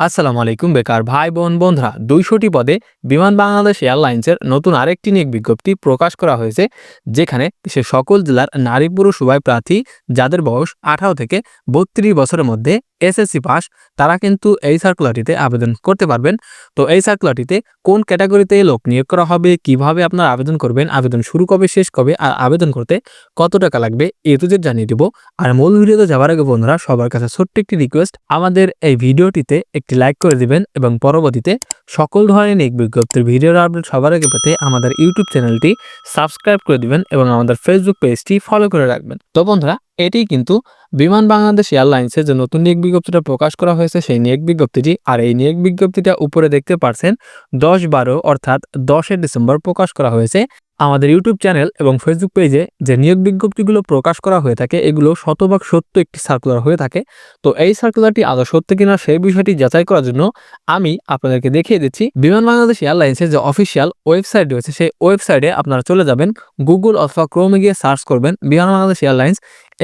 আসসালামু আলাইকুম, বেকার ভাই বোন বন্ধুরা। দুইশোটি পদে বিমান বাংলাদেশ এয়ারলাইন্সের নতুন আরেকটি নিয়োগ বিজ্ঞপ্তি প্রকাশ করা হয়েছে, যেখানে সে সকল জেলার নারী পুরুষ উভয় প্রার্থী যাদের বয়স আঠারো থেকে বত্রিশ বছরের মধ্যে এসএসসি পাস, তারা কিন্তু এই সার্কুলারটিতে আবেদন করতে পারবেন। তো এই সার্কুলারটিতে কোন ক্যাটাগরিতে লোক নিয়োগ করা হবে, কীভাবে আপনার আবেদন করবেন, আবেদন শুরু কবে, শেষ কবে, আর আবেদন করতে কত টাকা লাগবে, এ তো জানিয়ে দিব। আর মূল ভিডিওতে যাওয়ার আগে বন্ধুরা, সবার কাছে ছোট্ট একটি রিকোয়েস্ট আমাদের এই ভিডিওটিতে একটি লাইক করে দিবেন এবং পরবর্তীতে সকল ধরনের নিয়োগ বিজ্ঞপ্তির ভিডিওর আপডেট সবার আগে পেতে আমাদের ইউটিউব চ্যানেলটি সাবস্ক্রাইব করে দিবেন এবং আমাদের ফেসবুক পেজটি ফলো করে রাখবেন। তো বন্ধুরা এটি কিন্তু বিমান বাংলাদেশ এয়ারলাইন্সের যে নতুন নিয়োগ বিজ্ঞপ্তিটা প্রকাশ করা হয়েছে, সেই নিয়োগ বিজ্ঞপ্তিটি। আর এই নিয়োগ বিজ্ঞপ্তিটা উপরে দেখতে পারছেন, দশ বারো অর্থাৎ দশই ডিসেম্বর প্রকাশ করা হয়েছে। আমাদের ইউটিউব চ্যানেল এবং ফেসবুক পেজে যে নিয়োগ বিজ্ঞপ্তিগুলো প্রকাশ করা হয়ে থাকে, এগুলো শতভাগ সত্য একটি সার্কুলার হয়ে থাকে। তো এই সার্কুলারটি আদৌ সত্য কিনা সেই বিষয়টি যাচাই করার জন্য আমি আপনাদেরকে দেখিয়ে দিচ্ছি। বিমান বাংলাদেশ এয়ারলাইন্সের যে অফিসিয়াল ওয়েবসাইট রয়েছে, সেই ওয়েবসাইটে আপনারা চলে যাবেন গুগল অথবা ক্রোমে গিয়ে সার্চ করবেন বিমান বাংলাদেশ এয়ারলাইন্স।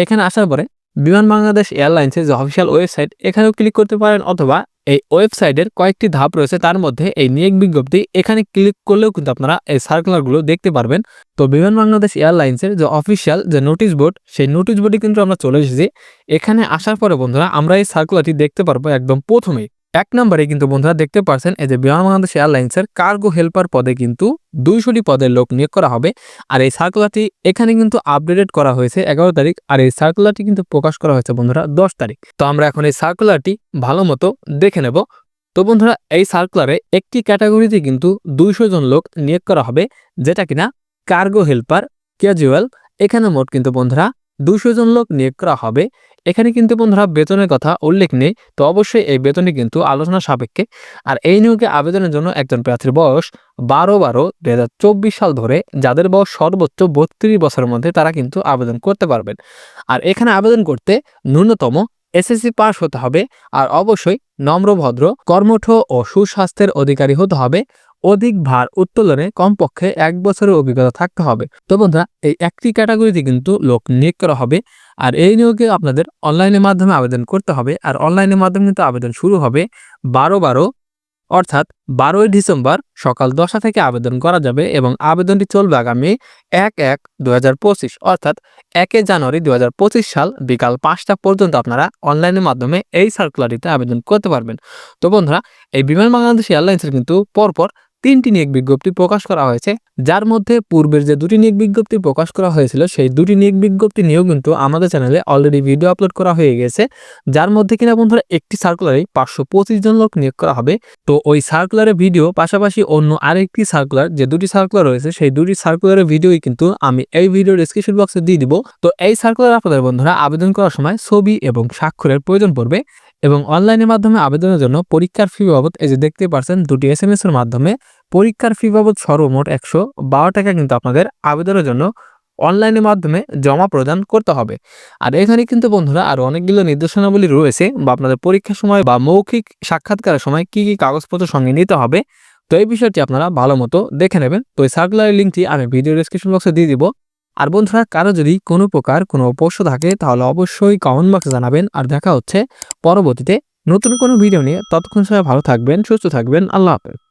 এখানে আসার পরে বিমান বাংলাদেশ এয়ারলাইন্সের যে অফিসিয়াল ওয়েবসাইট এখানেও ক্লিক করতে পারেন অথবা এই ওয়েবসাইটের কয়েকটি ধাপ রয়েছে তার মধ্যে এই নিয়োগ বিজ্ঞপ্তি এখানে ক্লিক করলেও কিন্তু আপনারা এই সার্কুলারগুলো দেখতে পারবেন। তো বিমান বাংলাদেশ এয়ারলাইন্সের যে অফিসিয়াল যে নোটিশ বোর্ড, সেই নোটিশ বোর্ডে কিন্তু আমরা চলে এসেছি। এখানে আসার পরে বন্ধুরা আমরা এই সার্কুলারটি দেখতে পারব একদম প্রথমেই। এক নম্বরে কিন্তু বন্ধুরা দেখতে পারছেন এই যে বিমান বাংলাদেশ এয়ারলাইন্সের কার্গো হেল্পার পদে কিন্তু দুইশোটি পদের লোক নিয়োগ করা হবে। আর এই সার্কুলারটি এখানে কিন্তু আপডেটেড করা হয়েছে এগারো তারিখ, আর এই সার্কুলারটি কিন্তু প্রকাশ করা হয়েছে বন্ধুরা দশ তারিখ। তো আমরা এখন এই সার্কুলারটি ভালো মতো দেখে নেব। তো বন্ধুরা এই সার্কুলারে একটি ক্যাটাগরিতে কিন্তু দুইশো জন লোক নিয়োগ করা হবে, যেটা কিনা কার্গো হেল্পার ক্যাজুয়াল এখানে মোট কিন্তু বন্ধুরা দুশো জন লোক নিয়োগ করা হবে। এখানে কিন্তু বন্ধুরা বেতনের কথা উল্লেখ নেই, তো অবশ্যই এই বেতনে কিন্তু আলোচনা সাপেক্ষে। আর এই নিয়োগে আবেদনের জন্য একজন প্রার্থীর বয়স বারো বারো দুই সাল ধরে, যাদের বয়স সর্বোচ্চ বত্রিশ বছরের মধ্যে তারা কিন্তু আবেদন করতে পারবেন। আর এখানে আবেদন করতে ন্যূনতম এসএসসি পাস হতে হবে, আর অবশ্যই নম্রভদ্র কর্মঠ ও সুস্বাস্থ্যের অধিকারী হতে হবে। অধিক ভার উত্তোলনে কমপক্ষে এক বছরের অভিজ্ঞতা থাকতে হবে। তো বন্ধুরা, এই একটি ক্যাটাগরিতে কিন্তু লোক নিয়োগ করা হবে আর এই নিয়োগে আপনাদের অনলাইনের মাধ্যমে আবেদন করতে হবে আর অনলাইনের মাধ্যমে কিন্তু আবেদন শুরু হবে বারো বারো, অর্থাৎ বারোই ডিসেম্বর সকাল দশটা থেকে আবেদন করা যাবে এবং আবেদনটি চলবে আগামী এক এক দু অর্থাৎ একে জানুয়ারি দুই হাজার পঁচিশ সাল বিকাল পাঁচটা পর্যন্ত আপনারা অনলাইনের মাধ্যমে এই সার্কুলারিতে আবেদন করতে পারবেন। তো বন্ধুরা, এই বিমান বাংলাদেশ এয়ারলাইন্সের কিন্তু পরপর তিনটি নিয়োগ বিজ্ঞপ্তি প্রকাশ করা হয়েছে, যার মধ্যে পূর্বের যে দুটি নিয়োগ বিজ্ঞপ্তি প্রকাশ করা হয়েছিল, সেই দুটি নিয়োগ বিজ্ঞপ্তি নিয়েও কিন্তু আমাদের চ্যানেলে অলরেডি ভিডিও আপলোড করা হয়ে গেছে, যার মধ্যে কিনা বন্ধুরা একটি সার্কুলারে পাঁচশো পঁচিশ জন লোক নিয়োগ করা হবে। তো ওই সার্কুলারের ভিডিও পাশাপাশি অন্য আরেকটি সার্কুলার যে দুটি সার্কুলার রয়েছে, সেই দুটি সার্কুলারের ভিডিওই কিন্তু আমি এই ভিডিও ডিসক্রিপশন বক্সে দিয়ে দিব। তো এই সার্কুলার আপনাদের বন্ধুরা আবেদন করার সময় ছবি এবং স্বাক্ষরের প্রয়োজন পড়বে। এবং অনলাইনের মাধ্যমে আবেদনের জন্য পরীক্ষার ফি বাবদ, এই যে দেখতে পারছেন, দুটি এস এম এর মাধ্যমে পরীক্ষার ফি বাবদ সর্বমোট একশো বারো টাকা কিন্তু আপনাদের আবেদনের জন্য অনলাইনের মাধ্যমে জমা প্রদান করতে হবে। আর এখানে কিন্তু বন্ধুরা আরও অনেকগুলো নির্দেশনাবলী রয়েছে বা আপনাদের পরীক্ষার সময় বা মৌখিক সাক্ষাৎকারের সময় কি কি কাগজপত্র সঙ্গে নিতে হবে, তো এই বিষয়টি আপনারা ভালো মতো দেখে নেবেন। তো এই সার্কুলার লিঙ্কটি আমি ভিডিও ডিসক্রিপশন বক্সে দিয়ে দিব। আর বন্ধুরা, কারও যদি কোনো প্রকার কোনো প্রশ্ন থাকে, তাহলে অবশ্যই কমেন্ট বক্সে জানাবেন। আর দেখা হচ্ছে পরবর্তীতে নতুন কোনো ভিডিও নিয়ে। ততক্ষণ সবাই ভালো থাকবেন, সুস্থ থাকবেন। আল্লাহ হাফেজ।